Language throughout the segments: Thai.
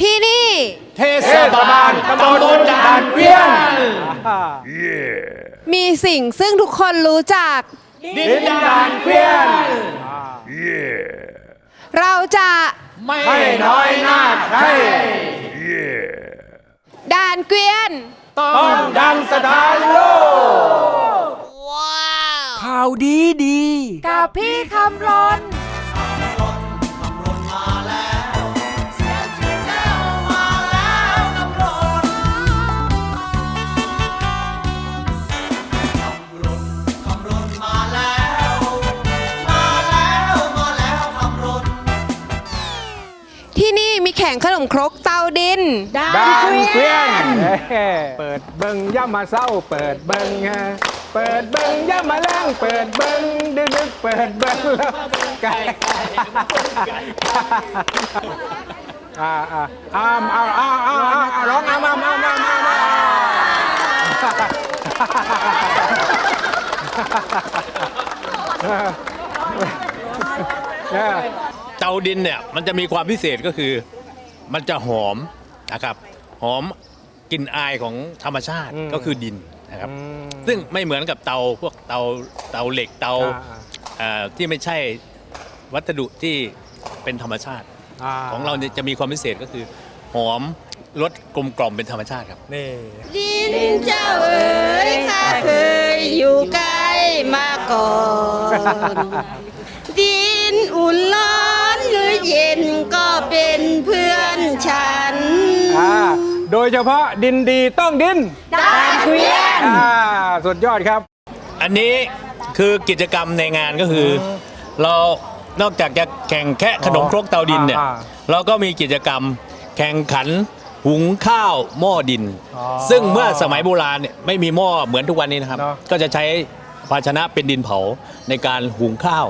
ที่นี่ เทศบาลตำบลด่านเกวียนมีสิ่งซึ่งทุกคนรู้จัก ดินด่านเกวียนเราจะไม่น้อยหน้าใครด่านเกวียน ต้องดังสถานโลกข่าวดีดี กับพี่คำรน แข่งขนมครกเตาดิน ดังเกวียนเปิดเบิงย่ามาเศร้า เปิดเบิงเปิดเบิงย่ามาแรงเปิดเบิงดึกดึกเปิดเบิงแล้ไก่อ่าอ่าอ้ามอ้าอ้าอ้าอ้ร้องอ้าอ้ามอ้ามอ้ามอ้ามเตาดินเนี่ยมันจะมีความพิเศษก็คือ มันจะหอมนะครับหอมกลิ่นอายของธรรมชาติก็คือดินนะครับซึ่งไม่เหมือนกับเตาพวกเตาเตาเหล็กเตาที่ไม่ใช่วัสดุที่เป็นธรรมชาติ ของเราจะมีความพิเศษก็คือหอมรสกลมกล่อมเป็นธรรมชาติครับ นี่ ดินเจ้าเอ๋ยข้าเคยอยู่ใกล้มาก่อน ดินอุ่นร้อนหรือเย็นก็เป็นพื ฉัน อ่าโดยเฉพาะดินดีต้องดินดานเกวียน อ่าสุดยอดครับ อันนี้คือกิจกรรมในงานก็คืออเรานอกจากจะแข่งแค่ขนมครกเตาดินเนี่ยเราก็มีกิจกรรมแข่งขันหุงข้าวหม้อดินซึ่งเมื่อสมัยโบราณเนี่ยไม่มีหม้อเหมือนทุกวันนี้นะครับก็จะใช้ภาชนะเป็นดินเผาในการหุงข้าว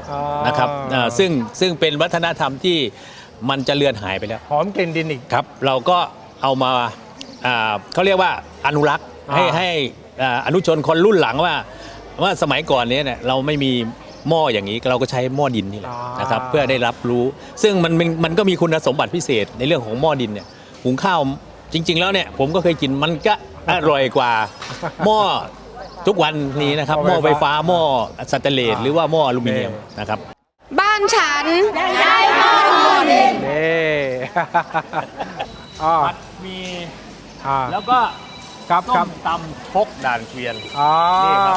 นะครับอ่าซึ่งซึ่งเป็นวัฒนธรรมที่ มันจะเลือนหายไปแล้ว หอมกลิ่นดินอีก ครับ เราก็เอามาเขาเรียกว่าอนุรักษ์ให้ให้ออนุชนคนรุ่นหลังว่าว่าสมัยก่อนเนี้ยเนี่ยเราไม่มีหม้ออย่างนี้เราก็ใช้หม้อดินนี่แหละนะครับเพื่อได้รับรู้ ซึ่งมันมันมันก็มีคุณสมบัติพิเศษในเรื่องของหม้อดินเนี่ยหุงข้าวจริง ๆ แล้วเนี่ยผมก็เคยกินมันก็อร่อยกว่าหม้อทุกวันนี้นะครับหม้อไฟฟ้าหม้อสแตนเลสหรือว่าหม้ออลูมิเนียมนะครับานฉัน ได้ข้อมูนเด้ อ๋อผัดมีแล้วก็ครับตครับตำคกด่านเกวียนนี่ครับ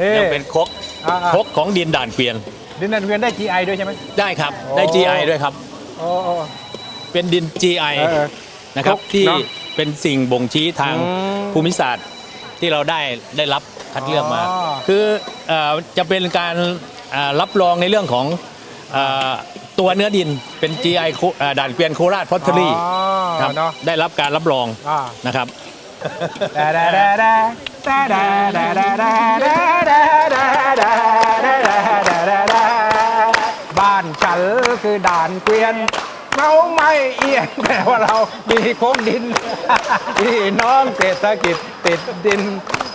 นี่ ยังเป็นคกอ่คกของดินด่านเกวียน ดินด่านเวียนได้ GI ด้วยใช่ไหม ได้ครับ ได้ โอ้ GI ด้วยครับ โอเป็นดิน GI เอนะครับที่เป็นสิ่งบ่งชี้ทางภูมิศาสตร์ที่เราได้ได้รับคัดเลือกมาคืออจะเป็นการ รับรองในเรื่องของตัวเนื้อดินเป็น GI โอด่านเกวียนโคราชพอตเทอรี่ครับได้รับการรับรองนะครับบ้านฉันคือด่านเกวียนเงาไม่เอียงแต่ว่าเรามีโค้งดินพี่น้องเศรษฐกิจติดดิน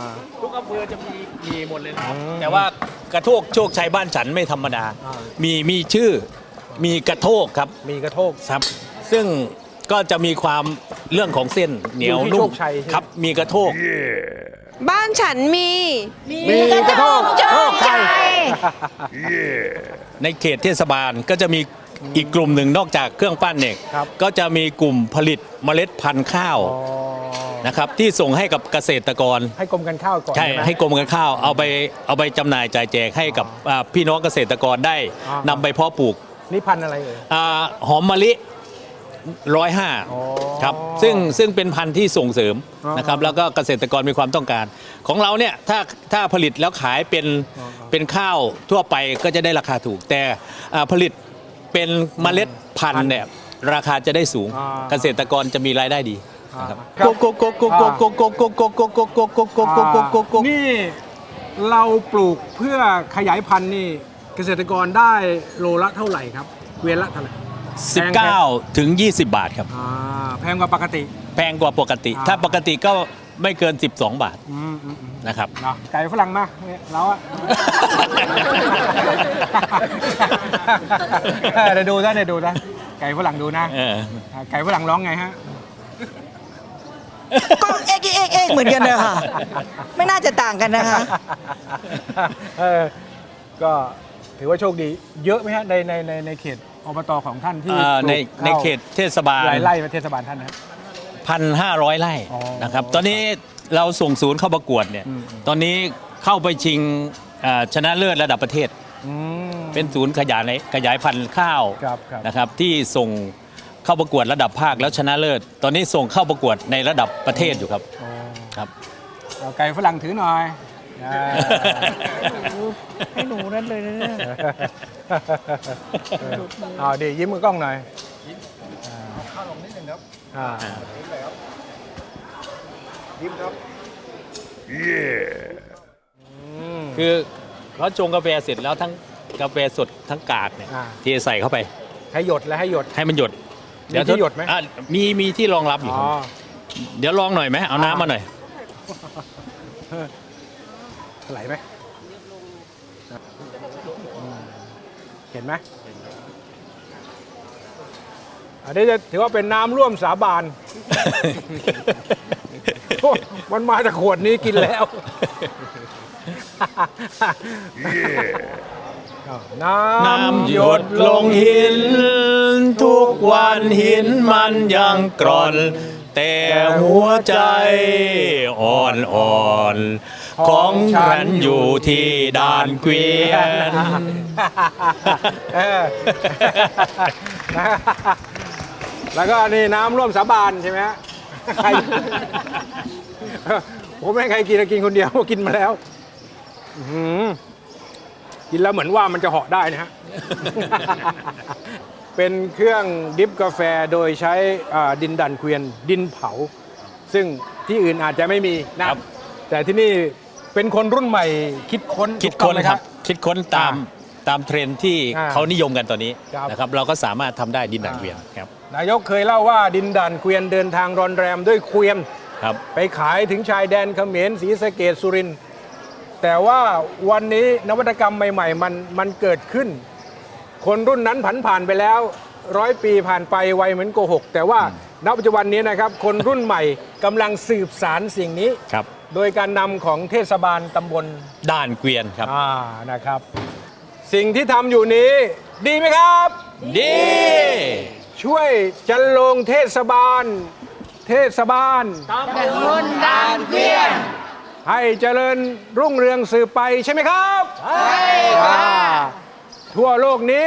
อ่า ทุกอำเภอจะมีมีหมดเลยนะอืมแต่ว่ากระโทกโชคชัยบ้านฉันไม่ธรรมดา อ่า มีมีชื่อมีกระโทกครับมีกระโทก ครับซึ่งก็จะมีความเรื่องของเส้นเหนียวอยู่ที่นุ่โชมคชัยใช่ไหม ครับ มีกระโทก บ้านฉันมี มีกระโทกโชคชัย ในเขตเทศบาลก็จะมีอีกกลุ่มหนึ่งนอกจากเครื่องปั้นเนี่ยครับก็จะมีกลุ่มผลิตเมล็ดพันธุ์ข้าว อ๋อ นะครับที่ส่งให้กับเกษตรกร ให้กรมการข้าวก่อนใช่ไหมให้กรมการข้าวเอาไปเอาไปจำหน่ายจ่ายแจกให้กับอ่าพี่น้องเกษตรกรได้อ่านำไปเพาะปลูกนี่พันธุ์อะไรเอ่ยอาหอมมะลิร้อยห้าอ๋อครับซึ่งซึ่งเป็นพันธุ์ที่ส่งเสริมอ๋อนะครับแล้วก็เกษตรกรมีความต้องการ ของเราเนี่ยถ้าถ้าผลิตแล้วขายเป็นอ๋อ เป็นข้าวทั่วไปก็จะได้ราคาถูก แต่อ่าผลิตเป็นเมล็ดพันธุ์เนี่ยราคาจะได้สูงอ่าเกษตรกรจะมีรายได้ดี นะครับครับโกโกโกโกโกโกโกโกโกโกโกโกโกโกโกโกโกนี่เราปลูกเพื่อขยายพันธุ์นี่เกษตรกรได้โลละเท่าไหร่ครับ เวียนละเท่าไหร่19 ถึง 20 บาทครับ อ่าแพงกว่าปกติ แพงกว่าปกติอ่าถ้าปกติก็ไม่เกิน 12 บาทอืมอืมอืมนะครับ เนาะไก่ฝรั่งมาเนี่ยเราอะ เดี๋ยวดูนะเดี๋ยวดูนะไก่ฝรั่งดูนะ เอออ่าไก่ฝรั่งร้องไงฮะ ก็เอกเอกเอกเหมือนกันนะคะไม่น่าจะต่างกันนะคะ เออก็ถือว่าโชคดี เยอะไหมฮะในในในในเขตอบตของท่านที่อ่าในปลูกในข้าวเขตเทศบาล หลายไร่ประเทศบาลท่านนะครับพันห้าร้อยไร่อ๋อนะครับ ตอนนี้เราส่งศูนย์เข้าประกวดเนี่ย อืม ตอนนี้เข้าไปชิงอ่าชนะเลิศระดับประเทศ อืม เป็นศูนย์ขยายในขยายพันธุ์ข้าวครับครับ นะครับที่ส่ง เข้าประกวดระดับภาคแล้วชนะเลิศ ตอนนี้ส่งเข้าประกวดในระดับประเทศอยู่ครับโอ้ครับเอาไก่ฝรั่งถือหน่อยอ่าให้หนูนั่นเลยนะเนี่ยเอาดียิ้มมือกล้องหน่อยข้าวลงนิดนึงครับ อ่ายิ้มครับคือเขาชงกาแฟเสร็จแล้วทั้งกาแฟสดทั้งกากเนี่ยอ่า เทใส่เข้าไปให้หยดและให้หยดให้มันหยด มีที่หยดไหมอะมีมีที่รองรับอยู่อ๋คอรับเดี๋ยวลองหน่อยไหมเอาน้ำมาหน่อย ไหลไหมอืมเห็นไหมอันนี้จะถือว่าเป็นน้ำร่วมสาบานโอ้มันมาจากขวดนี้กินแล้ว น้ำหยดลงหิน ทุกวันหินมันยังกร่อน แต่หัวใจอ่อนอ่อนของฉันอยู่ที่ด่านเกวียนแล้วก็นี่น้ำร่วมสาบานใช่ไหมฮะใครผมไม่ใครกินกินคนเดียวกินมาแล้ว อื กินแล้วเหมือนว่ามันจะเหาะได้นะฮะ เป็นเครื่องดริฟกาแฟโดยใช้อ่าดินดันเกวียนดินเผา ซึ่งที่อื่นอาจจะไม่มีนะครับแต่ที่นี่เป็นคนรุ่นใหม่คิดค้นคิดถูกต้องค้นไหมครับ คิดค้นตามตามเทรนด์ที่อ่าเขานิยมกันตอนนี้ครับนะครับเราก็สามารถทำได้ดินด่านเกวียนครับนายกเคยเล่าว่าดินด่านเกวียนเดินทางรอนแรมด้วยเกวียนครับไปขายถึงชายแดนเขมรศรีสะเกดสุรินทร์ แต่ว่าวันนี้นวัตกรรมใหม่ ๆ มันมันเกิดขึ้น คนรุ่นนั้นผันผ่านไปแล้วร้อยปีผ่านไปไวเหมือนโกหก แต่ว่าณปัจจุบันนี้นะครับ คนรุ่นใหม่กำลังสืบสารสิ่งนี้ครับ โดยการนำของเทศบาลตำบลด่านเกวียนครับ อ่านะครับ สิ่งที่ทำอยู่นี้ดีไหมครับ ดี ช่วยจันลงเทศบาล เทศบาลคนด่านเกวียน ให้เจริญรุ่งเรืองสืบไปใช่ไหมครับ ใช่ค่ะทั่วโลกนี้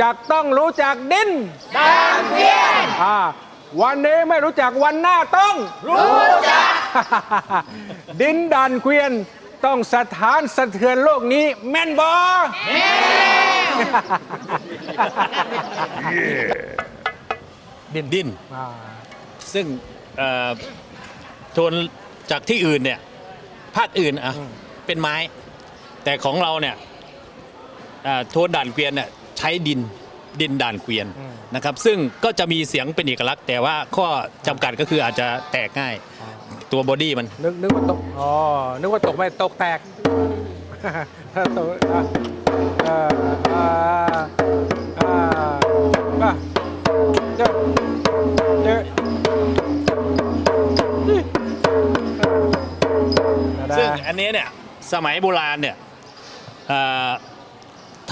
จะต้องรู้จักดินดานเพียนวันนี้ไม่รู้จักวันหน้าต้อง รู้จัก ดินดันเกวียนต้องสถานสะเทือนโลกนี้ แม่นบอแม่ดินดินอ่าซึ่งเอ่อโทนจากที่อื่นเนี่ย ภาคอื่นอะอืมเป็นไม้ แต่ของเราเนี่ยเอ่อโทนด่านเกวียนเนี่ยใช้ดินดินด่านเกวียนนะครับ ซึ่งก็จะมีเสียงเป็นเอกลักษณ์ แต่ว่าข้อจำกัดก็คืออาจจะแตกง่ายตัวบอดี้มันนึกนึกว่าตกอ๋อนึกว่าตกไม่ตกแตกถ้าตกอะอ่าอ่าอ่า นนี้เนี่ยสมัยโบราณเนี่ยเอ่อ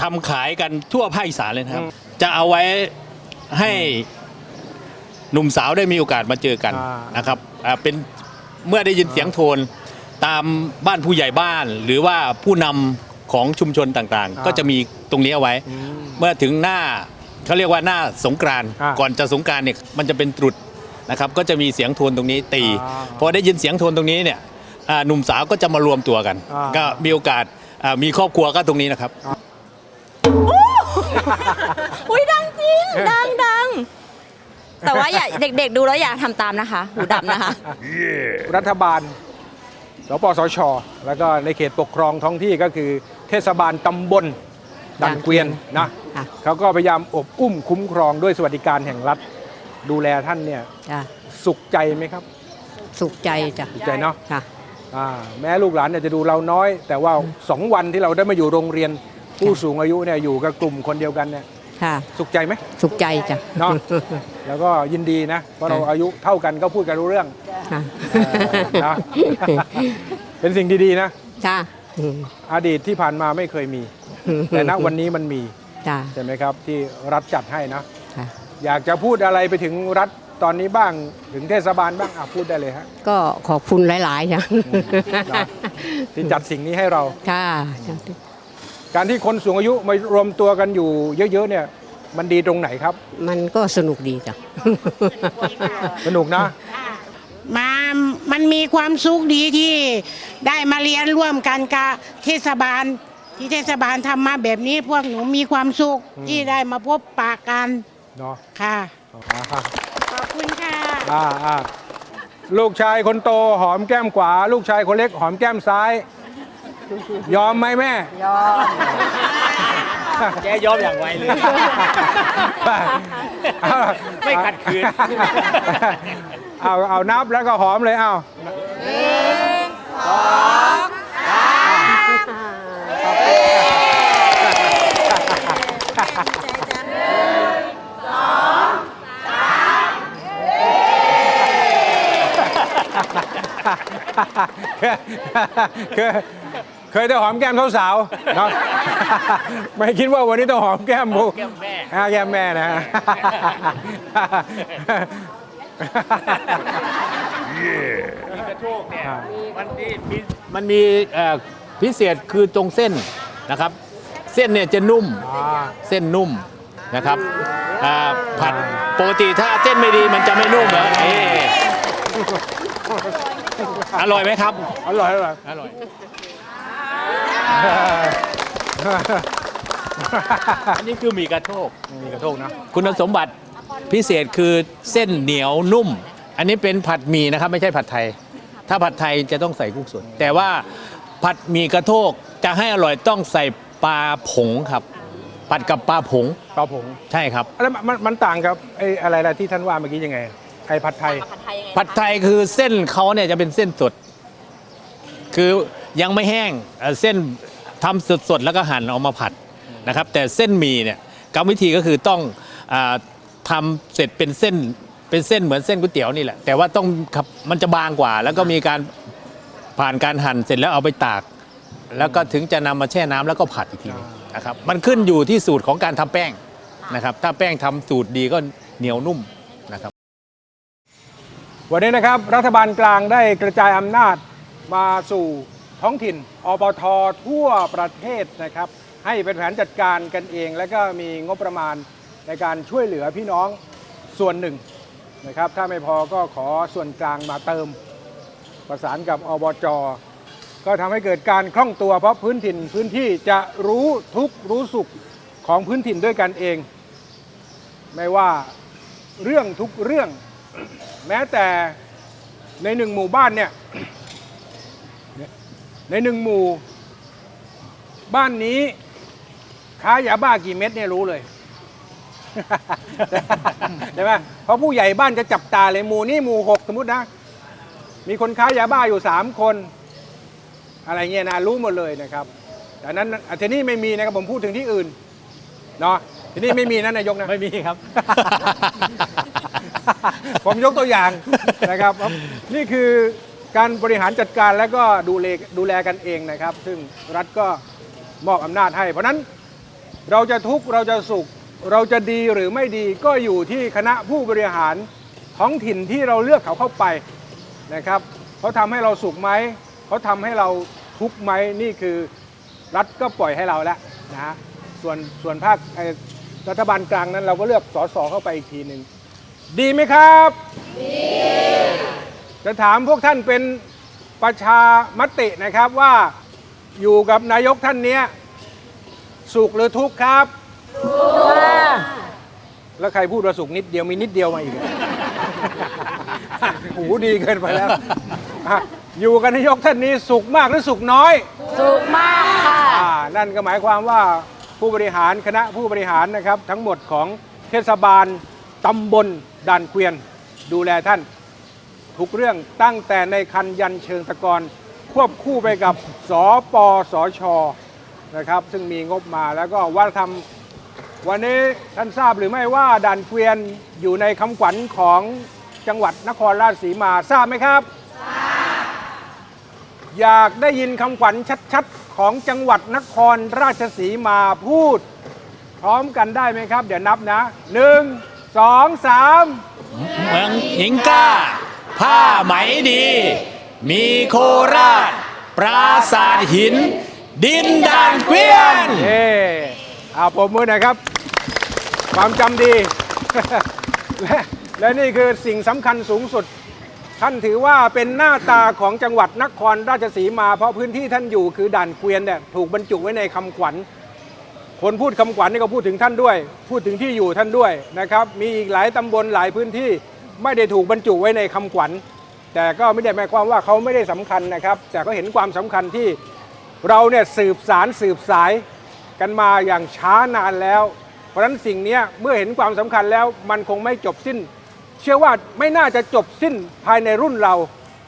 ทำขายกันทั่วภาคอีสานเลยนะครับ จะเอาไว้ให้หนุ่มสาวได้มีโอกาสมาเจอกันอ่านนะครับอ่าเป็นเมื่อได้ยินเสียงโทนตามบ้านผู้ใหญ่บ้าน หรือว่าผู้นำของชุมชนต่างๆก็จะมีตรงนี้เอาไว้ เมื่อถึงหน้าเขาเรียกว่าหน้าสงกรานต์อ่าก่อนจะสงกรานต์เนี่ยมันจะเป็นตรุษนะครับก็จะมีเสียงโทนตรงนี้ตี อ่า พอได้ยินเสียงโทนตรงนี้เนี่ย อ่าหนุ่มสาวก็จะมารวมตัวกัน อ่า ก็มีโอกาสอ่ามีครอบครัวก็ตรงนี้นะครับ อุ้ยดังจริง ดังดังแต่ว่าอย่าเด็กๆ ดูแล้วอย่าทำตามนะคะหูดับนะคะ รัฐบาล สปสช แล้วก็ในเขตปกครองท้องที่ก็คือ เทศบาลตำบลดันเกวียนนะค่ะ เขาก็พยายามอบอุ้มคุ้มครองด้วยสวัสดิการแห่งรัฐดูแลท่านเนี่ยจ้ะสุขใจไหมครับ สุขใจจ้ะสุขใจเนาะ ค่ะอ่า แม้ลูกหลานเนี่ยจะดูเราน้อย แต่ว่าสองวันที่เราได้มาอยู่โรงเรียนผู้สูงอายุเนี่ยอยู่กับกลุ่มคนเดียวกันเนี่ยค่ะสุขใจไหมสุขใจจ้ะเนาะแล้วก็ยินดีนะ เพราะเราอายุเท่ากันก็พูดกันรู้เรื่องค่ะเออนะเป็นสิ่งดีๆนะจ้ะอืมอดีตที่ผ่านมาไม่เคยมี แต่ณวันนี้มันมีจ้ะใช่ไหมครับที่รัฐจัดให้นะค่ะอยากจะพูดอะไรไปถึงรัฐ ตอนนี้บ้างถึงเทศบาลบ้างอะพูดได้เลยฮะ ก็ขอบคุณหลายๆจ้ะนะที่จัดสิ่งนี้ให้เรา ค่ะ การที่คนสูงอายุมารวมตัวกันอยู่เยอะๆเนี่ยมันดีตรงไหนครับ มันก็สนุกดีจ้ะ สนุกนะ มา มันมีความสุขดีที่ได้มาเรียนร่วมกันกับเทศบาล ที่เทศบาลทำมาแบบนี้พวกหนูมีความสุขอืมที่ได้มาพบปะกัน เนาะ ค่ะอ่า ขอบคุณค่ะ อ่าอ่าลูกชายคนโตหอมแก้มขวา ลูกชายคนเล็กหอมแก้มซ้าย ยอมไหมแม่ ยอม แกยอมอย่างไวเลย ไม่ขัดขืน เอาเอานับแล้วก็หอมเลยเอา เคยเคยได้หอมแก้มสาวๆเนาะไม่คิดว่าวันนี้ต้องหอมแก้มบุแก้มแม่ อ่าแก้มแม่นะกระโชกเนี่ยมันมีมีมันมีเอ่อพิเศษคือตรงเส้นนะครับ เส้นเนี่ยจะนุ่มอ่าเส้นนุ่มนะครับอ่าผัดปกติถ้าเส้นไม่ดีมันจะไม่นุ่มเหรอเอ๊ะ อร่อยไหมครับ อร่อยอร่อยอร่อย อันนี้คือหมีกระโชกมีกระโทกนะ คุณสมบัติพิเศษคือเส้นเหนียวนุ่ม อันนี้เป็นผัดหมี่นะครับ ไม่ใช่ผัดไทย ถ้าผัดไทยจะต้องใส่กุ้งสด แต่ว่าผัดหมี่กระโทกจะให้อร่อยต้องใส่ปลาผงครับ ผัดกับปลาผง ปลาผง ใช่ครับ แล้วมันมันต่างกับไอ้อะไรล่ะที่ท่านว่าเมื่อกี้ยังไง ไอ้ผัดไทยผัดไทยคือเส้นเขาเนี่ยจะเป็นเส้นสด คือยังไม่แห้งเอ่อเส้นทำสดๆ แล้วก็หั่นเอามาผัดนะครับ แต่เส้นหมี่เนี่ยกรรมวิธีก็คือต้องอาทำเสร็จเป็นเส้นเป็นเส้นเหมือนเส้นก๋วยเตี๋ยวนี่แหละ แต่ว่าต้องครับมันจะบางกว่า แล้วก็มีการผ่านการหั่นเสร็จแล้วเอาไปตาก แล้วก็ถึงจะนำมาแช่น้ำแล้วก็ผัดอีกทีหนึงนะครับ มันขึ้นอยู่ที่สูตรของการทำแป้งนะครับ ถ้าแป้งทำสูตรดีก็เหนียวนุ่มนะครับ วันนี้นะครับรัฐบาลกลางได้กระจายอำนาจมาสู่ท้องถิ่นอปททั่วประเทศนะครับ ให้เป็นแผนจัดการกันเอง แล้วก็มีงบประมาณในการช่วยเหลือพี่น้องส่วนหนึ่งนะครับ ถ้าไม่พอก็ขอส่วนกลางมาเติม ประสานกับอบจก็ทำให้เกิดการคล่องตัวเพราะพื้นถิ่นพื้นที่จะรู้ทุกรู้สุขของพื้นถิ่นด้วยกันเอง ไม่ว่าเรื่องทุกเรื่อง แม้แต่ในหนึ่งหมู่บ้านเนี่ย ในหนึ่งหมู่ บ้านนี้ค้ายาบ้ากี่เม็ดเนี่ยรู้เลยใช่ไหมเพราะผู้ใหญ่บ้านจะจับตาเลยหมู่นี้หมู่หกสมมตินะ มีคนค้ายาบ้าอยู่สามคน อะไรเงี้ยนะรู้หมดเลยนะครับ แต่นั้นอะทีนี้ไม่มีนะครับผมพูดถึงที่อื่นเนาะทีนี้ไม่มีนะนายกนะ ไม่มีครับ ผมยกตัวอย่างนะครับ นี่คือการบริหารจัดการและก็ดูแลดูแลกันเองนะครับ ซึ่งรัฐก็มอบอำนาจให้ เพราะนั้นเราจะทุกข์เราจะสุขเราจะดีหรือไม่ดีก็อยู่ที่คณะผู้บริหารท้องถิ่นที่เราเลือกเขาเข้าไปนะครับเขาทำให้เราสุขไหมเขาทำให้เราทุกข์ไหมนี่คือรัฐก็ปล่อยให้เราแล้วนะส่วนส่วนภาครัฐบาลกลางนั้นเราก็เลือกสสเข้าไปอีกทีหนึ่ง ดีไหมครับ ดี จะถามพวกท่านเป็นประชามตินะครับว่าอยู่กับนายกท่านเนี้ยสุขหรือทุกข์ครับสุขแล้วใครพูดว่าสุกนิดเดียวมีนิดเดียวมาอีก หูดีเกินไปแล้วอะอยู่กันนายกท่านนี้สุกมากหรือสุกน้อย สุขมากค่ะอ่านั่นก็หมายความว่าผู้บริหารคณะผู้บริหารนะครับ ทั้งหมดของเทศบาลตำบล ด่านเกวียนดูแลท่าน ทุกเรื่องตั้งแต่ในคันยันเชิงตะกอนควบคู่ไปกับสปสชนะครับ ซึ่งมีงบมาแล้วก็วัฒนธรรมวันนี้ท่านทราบหรือไม่ว่าด่านเกวียนอยู่ในคำขวัญของจังหวัดนครราชสีมาทราบไหมครับ อยากได้ยินคำขวัญชัดๆ ของจังหวัดนครราชสีมาพูด พร้อมกันได้ไหมครับ เดี๋ยวนับนะหนึ่ง สองสามเมืองหญิงกล้า ผ้าไหมดี มีโคราช ปราสาทหิน ดินด่านเกวียนเอ๊อาผมมือหน่อยครับ ความจำดี และและนี่คือสิ่งสำคัญสูงสุด ท่านถือว่าเป็นหน้าตาของจังหวัดนครราชสีมา เพราะพื้นที่ท่านอยู่คือด่านเกวียนเนี่ยถูกบรรจุไว้ในคำขวัญ คนพูดคำขวัญนี่ก็พูดถึงท่านด้วย พูดถึงที่อยู่ท่านด้วยนะครับ มีอีกหลายตำบลหลายพื้นที่ไม่ได้ถูกบรรจุไว้ในคำขวัญ แต่ก็ไม่ได้หมายความว่าเขาไม่ได้สำคัญนะครับ แต่ก็เห็นความสำคัญที่เราเนี่ยสืบสารสืบสายกันมาอย่างช้านานแล้ว เพราะฉะนั้นสิ่งเนี้ยเมื่อเห็นความสำคัญแล้วมันคงไม่จบสิ้น เชื่อว่าไม่น่าจะจบสิ้นภายในรุ่นเรา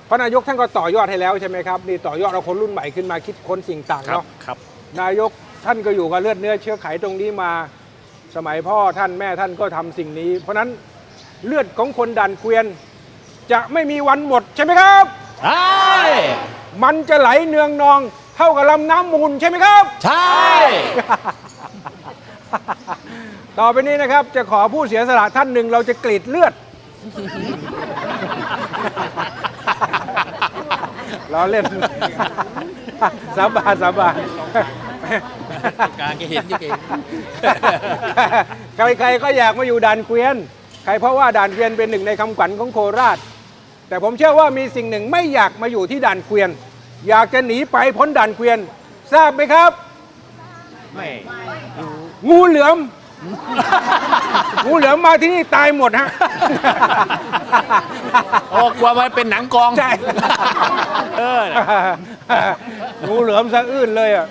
เพราะนายกท่านก็ต่อยอดให้แล้วใช่ไหมครับนี่ต่อยอดเอาคนรุ่นใหม่ขึ้นมาคิดค้นสิ่งต่างครับเนาะครับนายก ท่านก็อยู่กับเลือดเนื้อเชื้อไขตรงนี้มา สมัยพ่อท่านแม่ท่านก็ทำสิ่งนี้ เพราะฉะนั้นเลือดของคนดันเกวียน จะไม่มีวันหมดใช่ไหมครับใช่มันจะไหลเนืองนองเท่ากับลำน้ำมูลใช่ไหมครับ ใช่ ต่อไปนี้นะครับจะขอผู้เสียสละท่านหนึ่งเราจะกรีดเลือดล้อเล่นสาบานสาบาน การแกเห็นอยู่เองใครๆก็อยากมาอยู่ด่านเกวียน ใครเพราะว่าด่านเกวียนเป็นหนึ่งในคำขวัญของโคราช แต่ผมเชื่อว่ามีสิ่งหนึ่งไม่อยากมาอยู่ที่ด่านเกวียน อยากจะหนีไปพ้นด่านเกวียน ทราบไหมครับ ไม่งูเหลือม งูเหลือมมาที่นี่ตายหมดฮะ โอ้กลัวมันเป็นหนังกองใช่ เออ งูเหลือมสะอื้นเลยอะ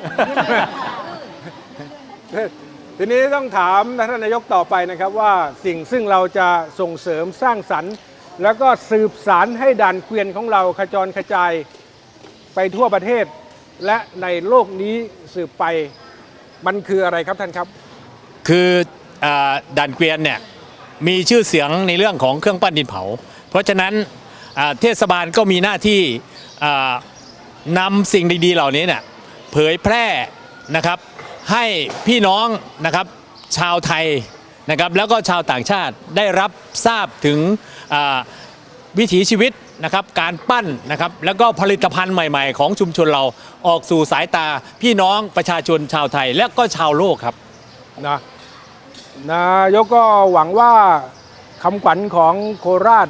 ทีนี้ต้องถามท่านนายกต่อไปนะครับว่าสิ่งซึ่งเราจะส่งเสริมสร้างสรรค์ แล้วก็สืบสารให้ด่านเกวียนของเราขจรกระจายไปทั่วประเทศ และในโลกนี้สืบไปมันคืออะไรครับท่านครับ คืออด่านเกวียนเนี่ยมีชื่อเสียงในเรื่องของเครื่องปั้นดินเผา เพราะฉะนั้นเทศบาลก็มีหน้าที่นำสิ่งดีๆเหล่านี้เนี่ยเผยแพร่นะครับ ให้พี่น้องนะครับชาวไทยนะครับแล้วก็ชาวต่างชาติได้รับทราบถึงอ่าวิถีชีวิตนะครับการปั้นนะครับแล้วก็ผลิตภัณฑ์ใหม่ ๆ ของชุมชนเราออกสู่สายตาพี่น้องประชาชนชาวไทยและก็ชาวโลกครับนะนายกก็หวังว่าคำขวัญของโคราช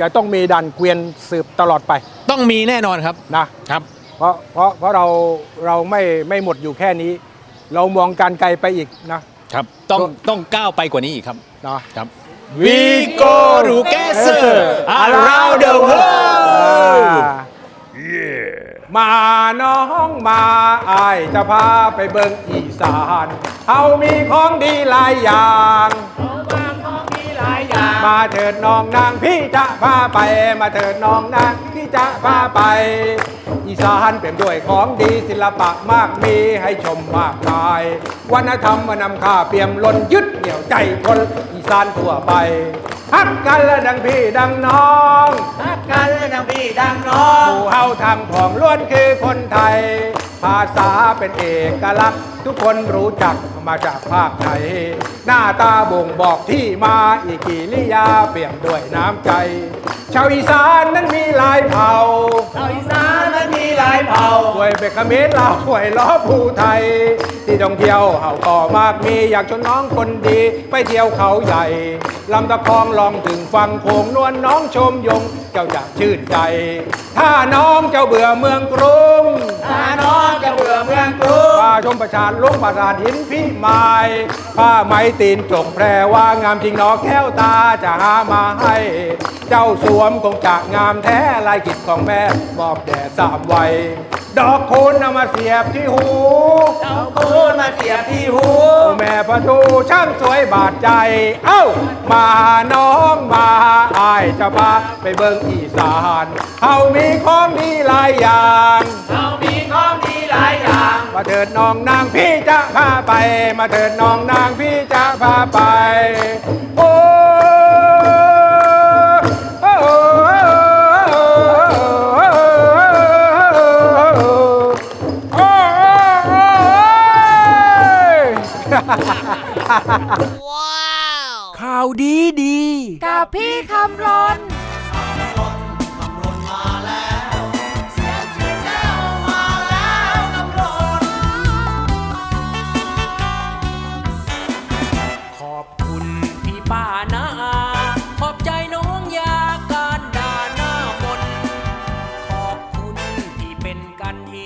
จะต้องมีด่านเกวียนสืบตลอดไป ต้องมีแน่นอนครับนะครับเพราะเพราะเพราะเราเราไม่ไม่หมดอยู่แค่นี้ เรามองการไกลไปอีกนะครับต้องก็ต้องก้าวไปกว่านี้อีกครับนะครับ We go together around the world มาน้องมาอายจะพาไปเบิ่งอีสานเขามีของดีหลายอย่าง มาเถิดน้องนางพี่จะพาไป มาเถิดน้องนางพี่จะพาไป อีสานเป็นด้วยของดีศิลปะมากมีให้ชมมากมายวัฒนธรรมมานำค่าเปี่ยมล้นยึดเหนี่ยวใจคนอีสานทั่วไปฮักกันและดังพี่ดังน้องฮักกันและดังพี่ดังน้องหมู่เฮาทางผองล้วนคือคนไทย ภาษาเป็นเอกลักษณ์ ทุกคนรู้จักมาจากภาคไหน หน้าตาบ่งบอกที่มาอีกิริยาเปี่ยมด้วยน้ำใจ ชาวอีสานนั้นมีหลายเผ่า ชาวอีสานนั้นมีหลายเผ่าหวยเป็กเขมรลาวหวยล้อภูไทย ที่ท่องเที่ยวเฮาก็มากมีอยากชวนน้องคนดี ไปเที่ยวเขาใหญ่ลำตะคองลองถึงฟังโขงนวลน้องชมยง เจ้าจะชื่นใจ ถ้าน้องเจ้าเบื่อเมืองกรุง ถ้าน้องเจ้าเบื่อ เมืองกรุงผ้าชมประชาลุงประสาทหินพี่ไม้ผ้าไหมตีนจกแพรว่างามจริงหนอแก้วตาจะหามาให้ เจ้าสวมคงจะงามแท้ลายกิจของแม่มอบแด่สามวัยดอกคูณเอามาเสียบที่หูดอกคูณมาเสียบที่หู แม่ประตูช่างสวยบาดใจ เอ้า มาน้องมาอายจะพาไปเบิ่งอีสานเฮามีของดีหลายอย่างเฮามีของดีหลายอย่างมาเถิดน้องนางพี่จะพาไป มาเถิดน้องนางพี่จะพาไป โอ้โอ้โอ้โอ้ข่าวดีดี กับพี่คำรน